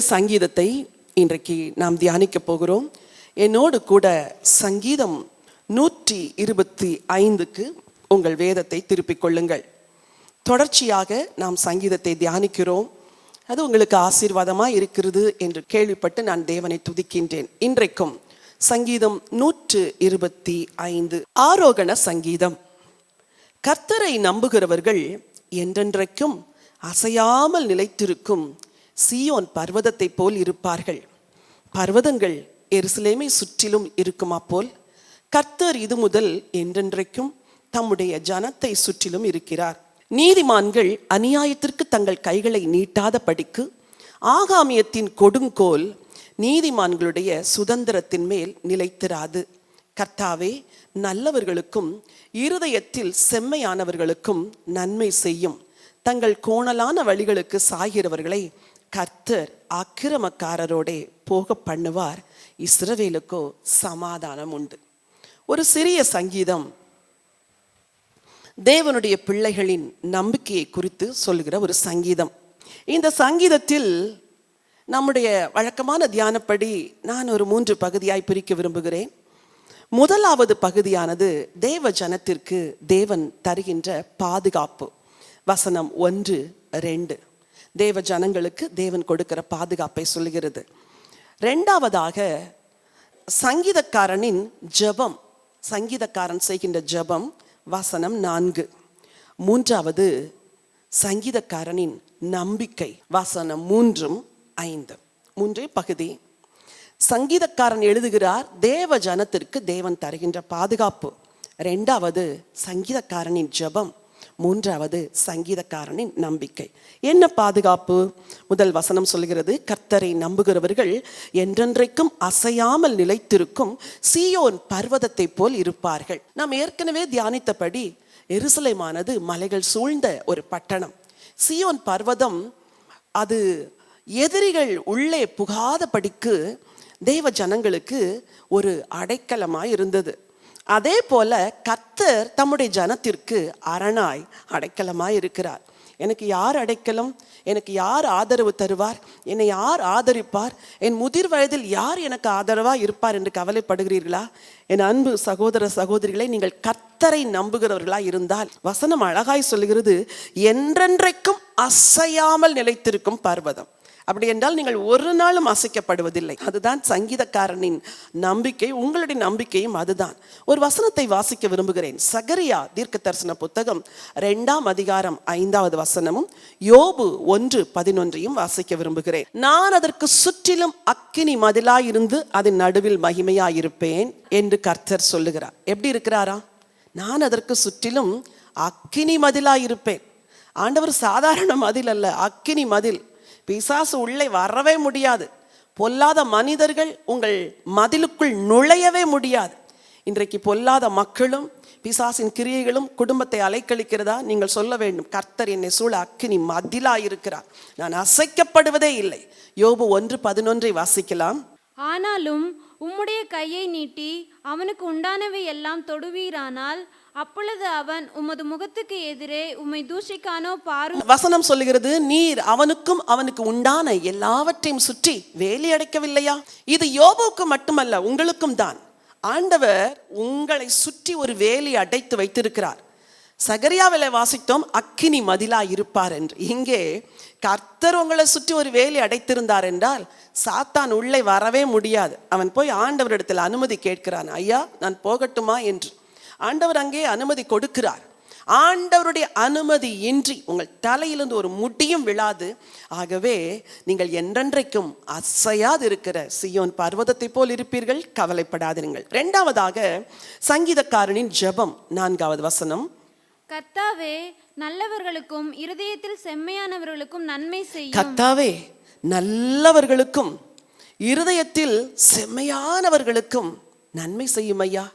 சங்கீதத்தை இன்றைக்கு நாம் தியானிக்க போகிறோம். என்னோடு கூட சங்கீதம் நூற்றி இருபத்தி ஐந்துக்கு உங்கள் வேதத்தை திருப்பிக் கொள்ளுங்கள். தொடர்ச்சியாக நாம் சங்கீதத்தை தியானிக்கிறோம். அது உங்களுக்கு ஆசீர்வாதமாக இருக்கிறது என்று கேள்விப்பட்டு நான் தேவனை துதிக்கின்றேன். இன்றைக்கும் சங்கீதம் நூற்று இருபத்தி ஐந்து. ஆரோகண சங்கீதம். கர்த்தரை நம்புகிறவர்கள் என்றென்றைக்கும் அசையாமல் நிலைத்திருக்கும் சீயோன் பர்வதத்தைப் போல் இருப்பார்கள். பர்வதங்கள் எருசலேமை சுற்றிலும் இருக்குமா போல் கர்த்தர் இது முதல் என்றென்றைக்கும் தம்முடைய ஜனத்தை சுற்றிலும் இருக்கிறார். நீதிமான்கள் அநியாயத்திற்கு தங்கள் கைகளை நீட்டாத படிக்கு ஆகாமியத்தின் கொடுங்கோல் நீதிமான்களுடைய சுதந்திரத்தின் மேல் நிலைத்திராது. கர்த்தாவே நல்லவர்களுக்கும் இருதயத்தில் செம்மையானவர்களுக்கும் நன்மை செய்யும். தங்கள் கோணலான வழிகளுக்கு சாகிறவர்களை கர்த்தர் அக்கிரமக்காரரோடே போக பண்ணுவார். இஸ்ரவேலுக்கோ சமாதானம் உண்டு. ஒரு சிறிய சங்கீதம். தேவனுடைய பிள்ளைகளின் நம்பிக்கையை குறித்து சொல்கிற ஒரு சங்கீதம். இந்த சங்கீதத்தில் நம்முடைய வழக்கமான தியானப்படி நான் ஒரு மூன்று பகுதியாய் பிரிக்க விரும்புகிறேன். முதலாவது பகுதியானது தேவ ஜனத்திற்கு தேவன் தருகின்ற பாதுகாப்பு. வசனம் ஒன்று ரெண்டு. தேவ ஜனங்களுக்கு தேவன் கொடுக்கிற பாதுகாப்பை சொல்லுகிறது. ரெண்டாவதாக சங்கீதக்காரனின் ஜெபம் சங்கீதக்காரன் செய்கின்ற ஜெபம் வசனம் நான்கு. மூன்றாவது சங்கீதக்காரனின் நம்பிக்கை வசனம் மூன்றும் ஐந்து. மூன்றே பகுதி. சங்கீதக்காரன் எழுதுகிறார் தேவ ஜனத்திற்கு தேவன் தருகின்ற பாதுகாப்பு. ரெண்டாவது சங்கீதக்காரனின் ஜெபம் மூன்றாவது சங்கீதக்காரனின் நம்பிக்கை. என்ன பாதுகாப்பு? முதல் வசனம் சொல்கிறது கர்த்தரை நம்புகிறவர்கள் என்றென்றைக்கும் அசையாமல் நிலைத்திருக்கும் சீயோன் பர்வதத்தை போல் இருப்பார்கள். நாம் ஏற்கனவே தியானித்தபடி எருசலேமானது மலைகள் சூழ்ந்த ஒரு பட்டணம். சியோன் பர்வதம் அது எதிரிகள் உள்ளே புகாதபடிக்கு தேவ ஜனங்களுக்கு ஒரு அடைக்கலமாய் இருந்தது அதே போல கத்தர் தம்முடைய ஜனத்திற்கு அரணாய் அடைக்கலமாய் இருக்கிறார். எனக்கு யார் அடைக்கலம்? எனக்கு யார் ஆதரவு தருவார்? என்னை யார் ஆதரிப்பார்? என் முதிர் வயதில் யார் எனக்கு ஆதரவா இருப்பார் என்று கவலைப்படுகிறீர்களா? என் அன்பு சகோதர சகோதரிகளை நீங்கள் கத்தரை நம்புகிறவர்களா இருந்தால் வசனம் அழகாய் சொல்லுகிறது என்றென்றைக்கும் அசையாமல் நிலைத்திருக்கும் பர்வதம். அப்படி என்றால் நீங்கள் ஒரு நாளும் அசைக்கப்படுவதில்லை. அதுதான் சங்கீதக்காரனின் நம்பிக்கை உங்களுடைய நம்பிக்கையும் அதுதான். ஒரு வசனத்தை வாசிக்க விரும்புகிறேன். சகரியா தீர்க்க தரிசன புத்தகம் ரெண்டாம் அதிகாரம் ஐந்தாவது வசனமும் யோபு ஒன்று பதினொன்றையும் வாசிக்க விரும்புகிறேன். நான் அதற்கு சுற்றிலும் அக்கினி மதிலாயிருந்து அதன் நடுவில் மகிமையாயிருப்பேன் என்று கர்த்தர் சொல்லுகிறார். எப்படி இருக்கிறாரா? நான் அதற்கு சுற்றிலும் அக்கினி மதிலாயிருப்பேன். ஆண்டவர் சாதாரண மதில் அல்ல அக்கினி மதில். பிசாசு உள்ளே வரவே முடியாது. பொல்லாத மனிதர்கள் உங்கள் மதிலுக்குள் நுழையவே முடியாது. இன்றைக்கு பொல்லாத மக்களும் பிசாசின் கிரியைகளும் குடும்பத்தை அலைக்கழிக்கிறதா நீங்கள் சொல்ல வேண்டும். கர்த்தர் என்னை சூழ அக்கினி மதிலா இருக்கிறார் நான் அசைக்கப்படுவதே இல்லை. யோபு ஒன்று பதினொன்றை வாசிக்கலாம். ஆனாலும் உம்முடைய கையை நீட்டி அவனுக்கு உண்டானவை எல்லாம் தொடுவீரானால் அப்பொழுது அவன் உமது முகத்துக்கு எதிரே உம்மை தூஷிக்கானோ பாரு. வசனம் சொல்லுகிறது நீர் அவனுக்கும் அவனுக்கு உண்டான எல்லாவற்றையும் சுற்றி வேலி அடைக்கவில்லையா? இது யோபுக்கு மட்டுமல்ல உங்களுக்கும் தான். ஆண்டவர் உங்களை சுற்றி ஒரு வேலி அடைத்து வைத்திருக்கிறார். சகரியாவில வாசித்தோம் அக்கினி மதிலா இருப்பார் என்று. இங்கே கர்த்தர் உங்களை சுற்றி ஒரு வேலி அடைத்திருந்தார் என்றால் சாத்தான் உள்ளே வரவே முடியாது. அவன் போய் ஆண்டவரிடத்தில் அனுமதி கேட்கிறான் ஐயா நான் போகட்டுமா? என்று. ஆண்டவர் அங்கே அனுமதி கொடுக்கிறார். ஆண்டவருடைய அனுமதி இன்றி உங்கள் தலையிலிருந்து ஒரு முடியும் விழாது. ஆகவே நீங்கள் என்றென்றைக்கும் அசையாது இருக்கிற சியோன் பர்வதத்தை போல் இருப்பீர்கள். கவலைப்படாதிருங்கள். ரெண்டாவதாக சங்கீதக்காரனின் ஜெபம் நான்காவது வசனம். கர்த்தாவே நல்லவர்களுக்கும் இருதயத்தில் செம்மையானவர்களுக்கும் நன்மை செய்யும். கர்த்தாவே நல்லவர்களுக்கும் இருதயத்தில் செம்மையானவர்களுக்கும் நன்மை செய்யும் ஐயா.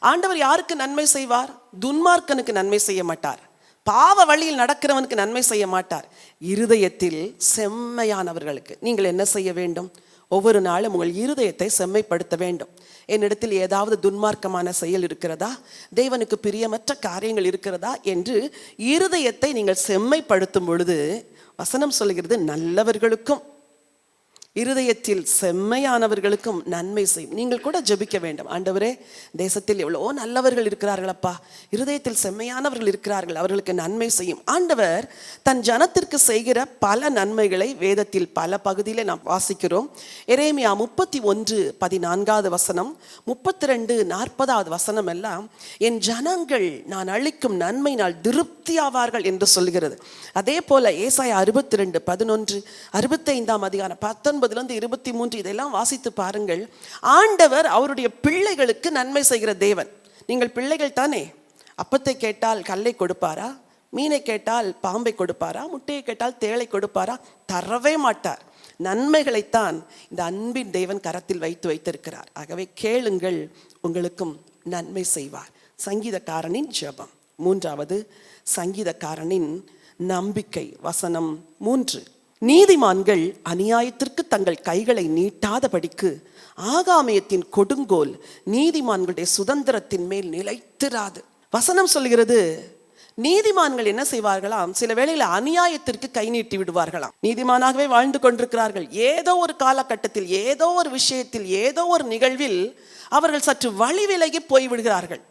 ஆண்டவர் யாருக்கு நன்மை செய்வார்? துன்மார்க்கனுக்கு நன்மை செய்ய மாட்டார். பாவ வழியில் நடக்கிறவனுக்கு நன்மை செய்ய மாட்டார். இருதயத்தில் செம்மையானவர்களுக்கு நீங்கள் என்ன செய்ய வேண்டும்? ஒவ்வொரு நாளும் உங்கள் இருதயத்தை செம்மைப்படுத்த வேண்டும். என்னிடத்தில் ஏதாவது துன்மார்க்கமான செயல் இருக்கிறதா? தேவனுக்கு பிரியமற்ற காரியங்கள் இருக்கிறதா? என்று இருதயத்தை நீங்கள் செம்மைப்படுத்தும் பொழுது வசனம் சொல்கிறது நல்லவர்களுக்கும் இருதயத்தில் செம்மையானவர்களுக்கும் நன்மை செய்யும். நீங்கள் கூட ஜெபிக்க வேண்டும். ஆண்டவரே தேசத்தில் எவ்வளோ நல்லவர்கள் இருக்கிறார்கள் அப்பா. இருதயத்தில் செம்மையானவர்கள் இருக்கிறார்கள். அவர்களுக்கு நன்மை செய்யும். ஆண்டவர் தன் ஜனத்திற்கு செய்கிற பல நன்மைகளை வேதத்தில் பல பகுதியில் நாம் வாசிக்கிறோம். எரேமியா முப்பத்தி ஒன்று பதினான்காவது வசனம் முப்பத்தி ரெண்டு நாற்பதாவது வசனம் எல்லாம் என் ஜனங்கள் நான் அளிக்கும் நன்மையினால் திருப்தியாவார்கள் என்று சொல்கிறது அதே போல ஏசாய அறுபத்தி ரெண்டு பதினொன்று அறுபத்தைந்தாம் அதிகாரம் பத்தொன்பதுலேருந்து இருபத்தி மூன்று இதெல்லாம் வாசித்து பாருங்கள். ஆண்டவர் அவருடைய பிள்ளைகளுக்கு நன்மை செய்கிற தேவன். நீங்கள் பிள்ளைகள் தானே? அப்பத்தை கேட்டால் கல்லை கொடுப்பாரா? மீனை கேட்டால் பாம்பை கொடுப்பாரா? முட்டையை கேட்டால் தேளை கொடுப்பாரா? தரவே மாட்டார். நன்மைகளைத்தான் இந்த அன்பின் தேவன் கரத்தில் வைத்து வைத்திருக்கிறார். ஆகவே கேளுங்கள் உங்களுக்கும் நன்மை செய்வார். சங்கீதக்காரனின் ஜபம். மூன்றாவது சங்கீதக்காரனின் நம்பிக்கை. வசனம் மூன்று. நீதிமான்கள் அநியாயத்திற்கு தங்கள் கைகளை நீட்டாதபடிக்கு ஆகாமயத்தின் கொடுங்கோல் நீதிமான்களுடைய சுதந்திரத்தின் மேல் நிலைத்திராது. வசனம் சொல்கிறது நீதிமான்கள் என்ன செய்வார்களாம்? சில வேளையில் அநியாயத்திற்கு கை நீட்டி விடுவார்களாம். நீதிமானாகவே வாழ்ந்து கொண்டிருக்கிறார்கள். ஏதோ ஒரு காலகட்டத்தில் ஏதோ ஒரு விஷயத்தில் ஏதோ ஒரு நிகழ்வில் அவர்கள் சற்று வழி விலகி போய் விடுகிறார்கள்.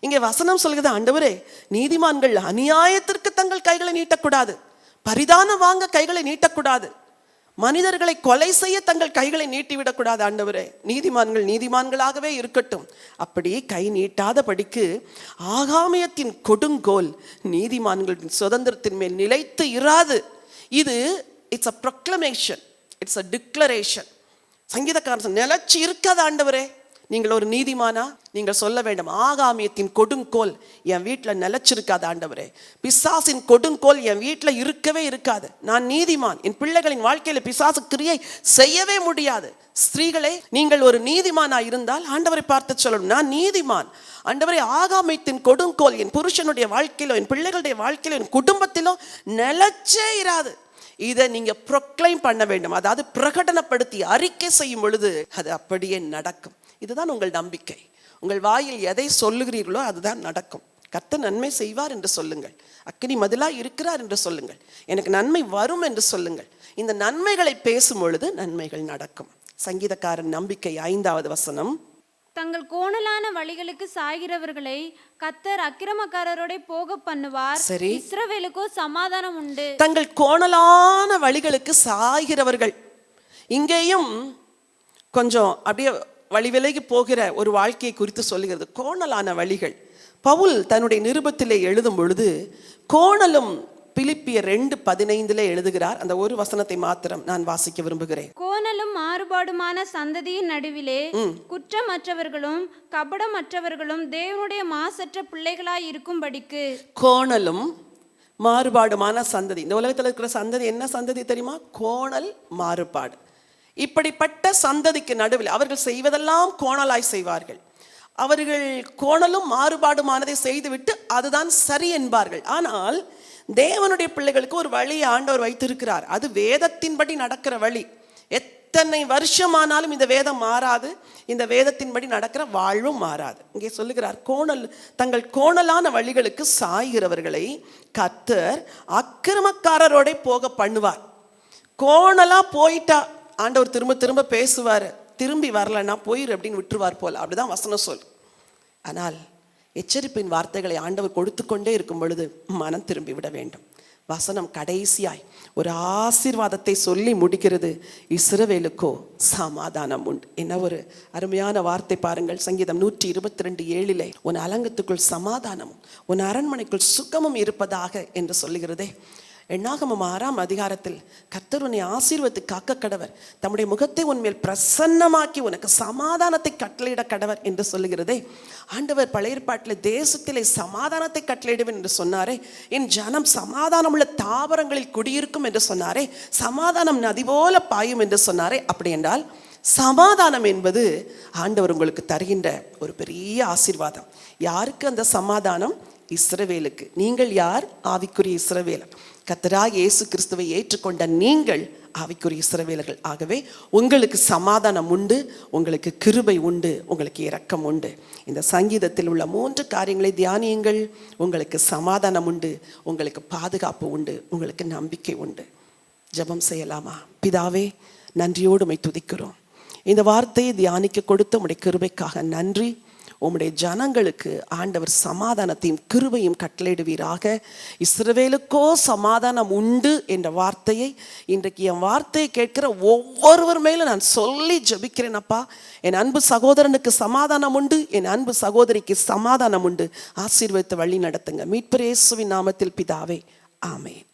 இங்கே வசனம் சொல்கிறது ஆண்டவரே நீதிமான்கள் அநியாயத்திற்கு தங்கள் கைகளை நீட்டக்கூடாது. பரிதானம் வாங்க கைகளை நீட்டக்கூடாது. மனிதர்களை கொலை செய்ய தங்கள் கைகளை நீட்டிவிடக்கூடாது ஆண்டவரே. நீதிமான்கள் நீதிமான்களாகவே இருக்கட்டும். அப்படி கை நீட்டாதபடிக்கு ஆகாமியத்தின் கொடுங்கோல் நீதிமான்களின் சுதந்திரத்தின் மேல் நிலைத்து இராது. இது it's a proclamation it's a declaration சங்கீதக்காரன் நிலச்சி இருக்காது ஆண்டவரே. நீங்கள் ஒரு நீதிமானா? நீங்கள் சொல்ல வேண்டும் ஆகாமியத்தின் கொடுங்கோல் என் வீட்டில் நிலச்சிருக்காது ஆண்டவரே. பிசாசின் கொடுங்கோல் என் வீட்டில் இருக்கவே இருக்காது. நான் நீதிமான். என் பிள்ளைகளின் வாழ்க்கையில் பிசாசு கிரியை செய்யவே முடியாது. ஸ்திரீகளே நீங்கள் ஒரு நீதிமானா இருந்தால் ஆண்டவரை பார்த்து சொல்லணும். நான் நீதிமான். ஆண்டவரை ஆகாமியத்தின் கொடுங்கோல் என் புருஷனுடைய வாழ்க்கையிலோ என் பிள்ளைகளுடைய வாழ்க்கையிலோ என் குடும்பத்திலோ நிலச்சே இராது. இதை நீங்கள் ப்ரொக்ளைம் பண்ண வேண்டும். அதாவது பிரகடனப்படுத்தி அறிக்கை செய்யும் பொழுது அது அப்படியே நடக்கும். இதுதான் உங்கள் நம்பிக்கை. உங்கள் வாயில் எதை சொல்லுகிறீர்களோ அதுதான் நடக்கும். கர்த்தர் நன்மை செய்வார் என்று சொல்லுங்கள். அக்கினி மதிலா இருக்கிறார் என்று சொல்லுங்கள். எனக்கு நன்மை வரும் என்று சொல்லுங்கள். இந்த நன்மைகளை பேசும் பொழுது நன்மைகள் நடக்கும். சங்கீதக்காரன் நம்பிக்கை ஐந்தாவது வசனம். தங்கள் கோணலான வழிகளுக்கு சாய்கிறவர்களை கத்தர் அக்கிரமக்காரரோட போக பண்ணுவார். சரி. இஸ்ரவேலுக்கோ சமாதானம் உண்டு. தங்கள் கோணலான வழிகளுக்கு சாய்கிறவர்கள். இங்கேயும் கொஞ்சம் அப்படியே வழி விலகி போகிற ஒரு வாழ்க்கையை குறித்து சொல்லுகிறது. கோணலான வழிகள். பவுல் தன்னுடைய நிருபத்திலே எழுதும் பொழுது கோணலும் பிலிப்பியர் ரெண்டு பதினைந்திலே எழுதுகிறார். அந்த ஒரு வசனத்தை மாத்திரம் நான் வாசிக்க விரும்புகிறேன். கோணலும் மாறுபாடுமான சந்ததியின் நடுவிலே குற்றமற்றவர்களும் கபடமற்றவர்களும் தேவனுடைய மாசற்ற பிள்ளைகளாய் இருக்கும்படிக்கு. கோணலும் மாறுபாடுமான சந்ததி. இந்த உலகத்தில் இருக்கிற சந்ததி என்ன சந்ததி தெரியுமா? கோணல் மாறுபாடு. இப்படிப்பட்ட சந்ததிக்கு நடுவில் அவர்கள் செய்வதெல்லாம் கோணலாய் செய்வார்கள். அவர்கள் கோணலும் மாறுபாடுமானதை செய்துவிட்டு அதுதான் சரி என்பார்கள். ஆனால் தேவனுடைய பிள்ளைகளுக்கு ஒரு வழியை ஆண்டவர் வைத்திருக்கிறார். அது வேதத்தின்படி நடக்கிற வழி. எத்தனை வருஷமானாலும் இந்த வேதம் மாறாது. இந்த வேதத்தின்படி நடக்கிற வாழ்வும் மாறாது. இங்கே சொல்லுகிறார் கோணல் தங்கள் கோணலான வழிகளுக்கு சாய்கிறவர்களை கத்தர் அக்கிரமக்காரரோட போக பண்ணுவார். கோணலாக போயிட்டா ஆண்டவர் திரும்ப திரும்ப பேசுவார். திரும்பி வரலன்னா போயிரு அப்படின்னு விட்டுருவார் போல. அப்படிதான் வசனம் சொல். ஆனால் எச்சரிப்பின் வார்த்தைகளை ஆண்டவர் கொடுத்து கொண்டே இருக்கும் பொழுது மனம் திரும்பி விட வேண்டும். வசனம் கடைசியாய் ஒரு ஆசீர்வாதத்தை சொல்லி முடிக்கிறது. இஸ்ரவேலுக்கோ சமாதானம் உண்டு. என்ன ஒரு அருமையான வார்த்தை பாருங்கள். சங்கீதம் நூற்றி இருபத்தி ரெண்டு ஏழிலே உன் அலங்கத்துக்குள் சமாதானமும் உன் அரண்மனைக்குள் சுகமும் இருப்பதாக என்று சொல்லுகிறதே. எண்ணாகமம் ஆறாம் அதிகாரத்தில் கர்த்தர் உன்னை ஆசீர்வத்து காக்க கடவர். தம்முடைய முகத்தை உன்மேல் பிரசன்னமாக்கி உனக்கு சமாதானத்தை கட்டளையிட கடவர் என்று சொல்லுகிறதே. ஆண்டவர் பழைய ஏற்பாட்டில் தேசத்திலே சமாதானத்தை கட்டளையிடுவேன் என்று சொன்னாரே. என் ஜனம் சமாதானமுள்ள தாவரங்களில் குடியிருக்கும் என்று சொன்னாரே. சமாதானம் நதி போல பாயும் என்று சொன்னாரே. அப்படி என்றால் சமாதானம் என்பது ஆண்டவர் உங்களுக்கு தருகின்ற ஒரு பெரிய ஆசீர்வாதம். யாருக்கு அந்த சமாதானம்? இஸ்ரவேலுக்கு. நீங்கள் யார்? ஆவிக்குரிய இஸ்ரவேலர். கத்தரா இயேசு கிறிஸ்துவை ஏற்றுக்கொண்ட நீங்கள் ஆவிக்குரிய இஸ்ரவேலர்கள். ஆகவே உங்களுக்கு சமாதானம் உண்டு உங்களுக்கு கிருபை உண்டு உங்களுக்கு இரக்கம் உண்டு. இந்த சங்கீதத்தில் உள்ள மூன்று காரியங்களை தியானியுங்கள். உங்களுக்கு சமாதானம் உண்டு உங்களுக்கு பாதுகாப்பு உண்டு உங்களுக்கு நம்பிக்கை உண்டு. ஜெபம் செய்யலாமா? பிதாவே நன்றியோடு துதிக்கிறோம். இந்த வார்த்தையை தியானிக்க கொடுத்த உடைய கிருபைக்காக நன்றி. உம்முடைய ஜனங்களுக்கு ஆண்டவர் சமாதானத்தையும் கிருபையும் கட்டளையிடுவீராக. இஸ்ரவேலுக்கோ சமாதானம் உண்டு என்ற வார்த்தையை இன்றைக்கு என் வார்த்தையை கேட்கிற ஒவ்வொருவர் மேலும் நான் சொல்லி ஜெபிக்கிறேன் அப்பா. என் அன்பு சகோதரனுக்கு சமாதானம் உண்டு என் அன்பு சகோதரிக்கு சமாதானம் உண்டு. ஆசீர்வதித்து வழி நடத்துங்க. மீட்பரேசுவின் நாமத்தில் பிதாவே. ஆமேன்.